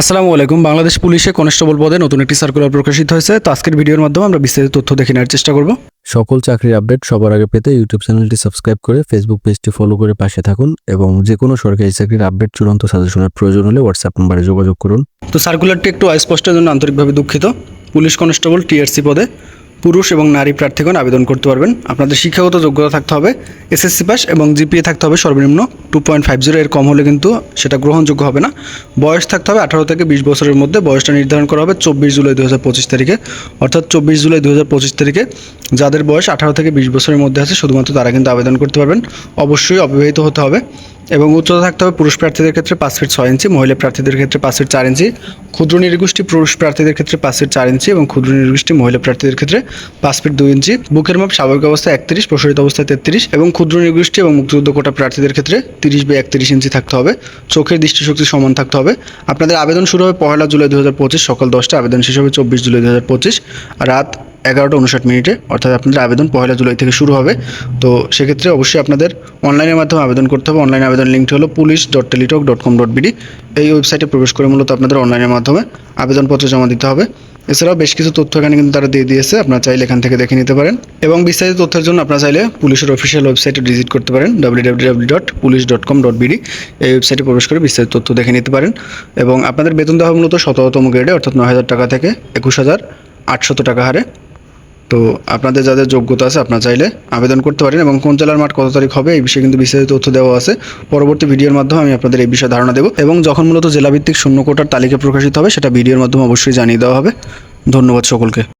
আসসালামু আলাইকুম। বাংলাদেশ পুলিশে কনস্টেবল পদে নতুন একটি সার্কুলার প্রকাশিত হয়েছে। তো আজকের ভিডিওর মাধ্যমে আমরা বিস্তারিত তথ্য দেখে নেওয়ার চেষ্টা করব। সকল চাকরির আপডেট সবার আগে পেতে ইউটিউব চ্যানেলটি সাবস্ক্রাইব করে ফেসবুক পেজটি ফলো করে পাশে থাকুন এবং যে কোনো সরকারি চাকরির আপডেট চূড়ান্ত সাজেশনের প্রয়োজন হলে হোয়াটসঅ্যাপ নম্বরে যোগাযোগ করুন। তো সার্কুলারটি একটু অস্পষ্টের জন্য আন্তরিকভাবে দুঃখিত। পুলিশ কনস্টেবল টিআরসি পদে। পুরুষ এবং নারী প্রার্থীগণ আবেদন করতে পারবেন। আপনাদের শিক্ষাগত যোগ্যতা থাকতে হবে, এসএসসি পাস এবং জিপিএ থাকতে হবে সর্বনিম্ন টু পয়েন্ট ফাইভ জিরো এর কম হলে কিন্তু সেটা গ্রহণযোগ্য হবে না। বয়স থাকতে হবে আঠারো থেকে বিশ বছরের মধ্যে। বয়সটা নির্ধারণ করা হবে চব্বিশ জুলাই দু হাজার পঁচিশ তারিখে। অর্থাৎ চব্বিশ জুলাই দু হাজার পঁচিশ তারিখে যাদের বয়স আঠারো থেকে বিশ বছরের মধ্যে আছে, শুধুমাত্র তারা কিন্তু আবেদন করতে পারবেন। অবশ্যই অবিবাহিত হতে হবে। এবং উচ্চতা থাকতে হবে পুরুষ প্রার্থীদের ক্ষেত্রে পাঁচ ফিট ছয় ইঞ্চি, মহিলা প্রার্থীদের ক্ষেত্রে পাঁচ ফিট চার ইঞ্চি, ক্ষুদ্র নির্গোষ্ঠী পুরুষ প্রার্থীদের ক্ষেত্রে পাঁচ ফিট চার ইঞ্চি এবং ক্ষুদ্র নির্গোষ্ঠী মহিলা প্রার্থীদের ক্ষেত্রে পাঁচ ফিট দুই ইঞ্চি। বুকের মাপ স্বাভাবিক অবস্থায় একত্রিশ, প্রসারিত অবস্থায় তেত্রিশ এবং ক্ষুদ্র নির্গোষ্ঠী এবং মুক্তিযুদ্ধ কোটা প্রার্থীদের ক্ষেত্রে তিরিশ বা একত্রিশ ইঞ্চি থাকতে হবে। চোখের দৃষ্টিশক্তি সমান থাকতে হবে। আপনাদের আবেদন শুরু হবে পয়লা জুলাই দু হাজার পঁচিশ, সকাল দশটা আবেদন শেষ হবে চব্বিশ জুলাই দু হাজার পঁচিশ। রাত এগারোটা উনষাট মিনিটে, অর্থাৎ আপনাদের আবেদন পয়লা জুলাই থেকে শুরু হবে। তো সেক্ষেত্রে অবশ্যই আপনাদের অনলাইনের মাধ্যমে আবেদন করতে হবে। অনলাইন আবেদন লিঙ্কটি হলো police dot teletalk dot com dot BD. এই ওয়েবসাইটে প্রবেশ করে মূলত আপনাদের অনলাইনের মাধ্যমে আবেদনপত্র জমা দিতে হবে। এছাড়াও বেশ কিছু তথ্য এখানে কিন্তু তারা দিয়ে দিয়েছে। আপনারা চাইলে এখান থেকে দেখে নিতে পারেন। এবং বিস্তারিত তথ্যের জন্য আপনারা চাইলে পুলিশের অফিসিয়াল ওয়েবসাইটে ভিজিট করতে পারেন। W W W dot police dot com dot BD এই ওয়েবসাইটে প্রবেশ করে বিস্তারিত তথ্য দেখে নিতে পারেন। এবং আপনাদের বেতন দেওয়া মূলত সতেরোতম গ্রেডে অর্থাৎ নয় হাজার টাকা থেকে একুশ হাজার আটশত টাকা হারে। তো আপনাদের যাদের যোগ্যতা আছে, আপনারা চাইলে আবেদন করতে পারেন এবং কোন জেলার মাঠ কত তারিখ হবে এই বিষয়ে কিন্তু বিস্তারিত তথ্য দেওয়া আছে। পরবর্তী ভিডিওর মাধ্যমে আমি আপনাদের এই বিষয়ে ধারণা দেবো এবং যখন মূলত জেলাভিত্তিক শূন্য কোটার তালিকা প্রকাশিত হবে, সেটা ভিডিওর মাধ্যমে অবশ্যই জানিয়ে দেওয়া হবে। ধন্যবাদ সকলকে।